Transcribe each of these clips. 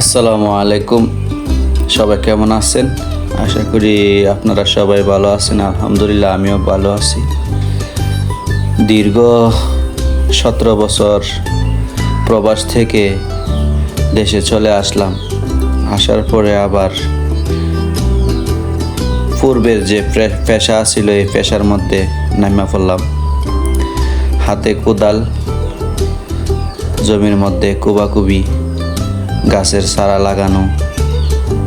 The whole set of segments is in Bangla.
আসসালামু আলাইকুম। সবাই কেমন আছেন? আশা করি আপনারা সবাই ভালো আছেন, আলহামদুলিল্লাহ আমিও ভালো আছি। দীর্ঘ সতেরো বছর প্রবাস থেকে দেশে চলে আসলাম। আসার পরে আবার পূর্বের যে পেশা ছিল, এই পেশার মধ্যে নামা পড়লাম। হাতে কোদাল, জমির মধ্যে কুবাকুবি। গাছের চারা লাগানো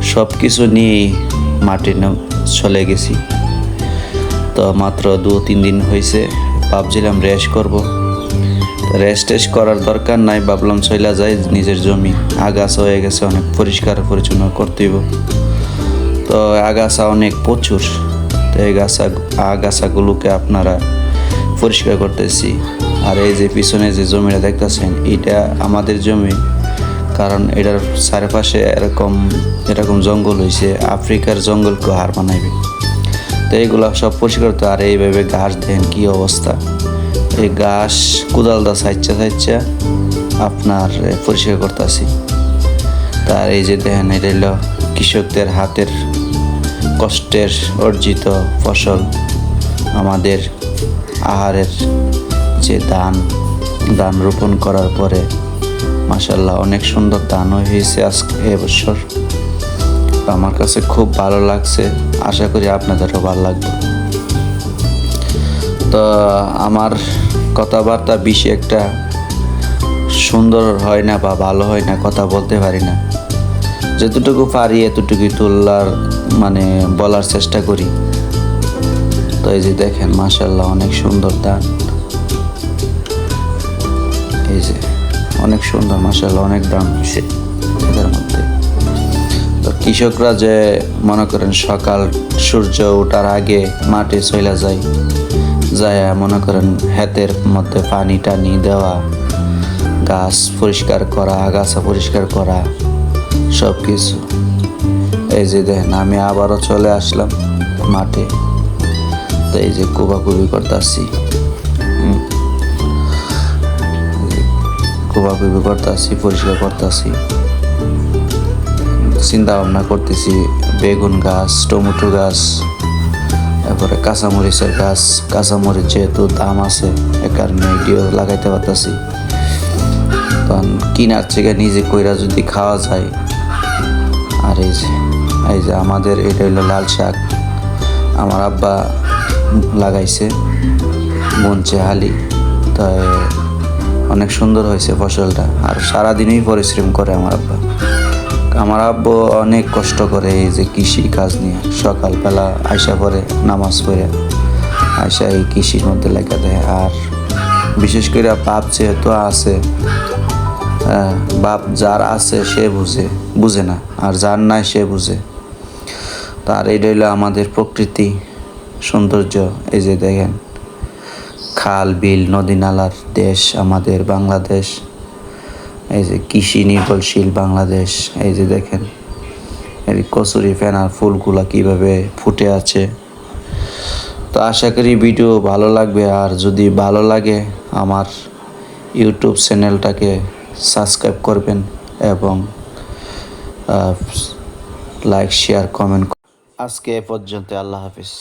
সব কিছু নিয়েই মাটি ন- চলে গেছি। তো মাত্র দু তিন দিন হয়েছে, ভাবছিলাম রেস্ট করব। রেস্ট টেস্ট করার দরকার নাই, ভাবলাম চইলা যায় নিজের জমি। আগাছা হয়ে গেছে, অনেক পরিষ্কার পরিচ্ছন্ন করতে হইব। তো আগাছা অনেক প্রচুর, তো এই গাছা, আগাছাগুলোকে আপনারা পরিষ্কার করতেছি। আর এই যে পিছনে যে জমিটা দেখতেছেন, এটা আমাদের জমি। কারণ এটার চারপাশে এরকম এরকম জঙ্গল হয়েছে আফ্রিকার জঙ্গলকে হার বানাইবে তো এইগুলো সব পরিষ্কার করতে আর এইভাবে ঘাস দেন কি অবস্থা। এই ঘাস কোদাল দা সাইচ্ছা সাইচ্ছা আপনার পরিষ্কার করতেছি। তার এই যে দেখেন, এটা হলো কৃষকদের হাতের কষ্টের অর্জিত ফসল। আমাদের আহারের যে ধান ধান রোপণ করার পরে মাসাল্লাহ অনেক সুন্দর ধান হয়েছে আজকে এবছর আমার কাছে খুব ভালো লাগছে, আশা করি আপনাদেরও ভালো লাগবে। তো আমার কথাবার্তা বেশি একটা সুন্দর হয় না বা ভালো হয় না, কথা বলতে পারি না। যতটুকু পারি এতটুকুই তোলার মানে বলার চেষ্টা করি। তো এই যে দেখেন মাসাল্লাহ অনেক সুন্দর দান। অনেক সুন্দর মাসাল্লাহ অনেক দাম হয়েছে এদের মধ্যে। তো কৃষকরা যে মনে করেন সকাল সূর্য ওঠার আগে মাঠে চলে যায় যায় মনে করেন হাতের মধ্যে পানি টানি দেওয়া, গাছ পরিষ্কার করা, আগাছা পরিষ্কার করা সব কিছু এই যে দেখেন, আমি আবারও চলে আসলাম মাঠে। তো এই যে কুবাকুবি করতেছি। কুবাকুবি করতেছি, পরিষ্কার করতেছি। চিন্তা ভাবনা করতেছি, বেগুন গাছ, টমেটো গাছ তারপরে কাঁচামরিচের গাছ, কাঁচামরিচ যেহেতু দাম আছে, এ কারণে এটিও লাগাইতে পারতেছি। কারণ কিনার থেকে নিজে কইরা যদি খাওয়া যায়, আর এই যে এই যে আমাদের এটা হলো লাল শাক, আমার আব্বা লাগাইছে বুনছে হালি। তাই অনেক সুন্দর হয়েছে ফসলটা। আর সারাদিনই পরিশ্রম করে আমার আব্বা। আমার আব্বু অনেক কষ্ট করে এই যে কৃষি কাজ নিয়ে। সকালবেলা আইসা পরে নামাজ পড়ে আইসা এই কৃষির মধ্যে লেখা দেয়। আর বিশেষ করে বাপ যেহেতু আছে হ্যাঁ, বাপ যার আছে সে বুঝে বুঝে না। আর যার নাই সে বুঝে। তার এটা আমাদের প্রকৃতি সৌন্দর্য এই যে দেখেন। খাল, বিল, নদী নালার দেশ আমাদের বাংলাদেশ। এই যে কৃষি নির্ভরশীল বাংলাদেশ, এই যে দেখেন, এই কচুরি ফেনার ফুলগুলা কীভাবে ফুটে আছে। তো আশা করি ভিডিও ভালো লাগবে, আর যদি ভালো লাগে, আমার ইউটিউব চ্যানেলটাকে সাবস্ক্রাইব করবেন এবং লাইক, শেয়ার, কমেন্ট আজকে এ পর্যন্ত আল্লাহ হাফিজ।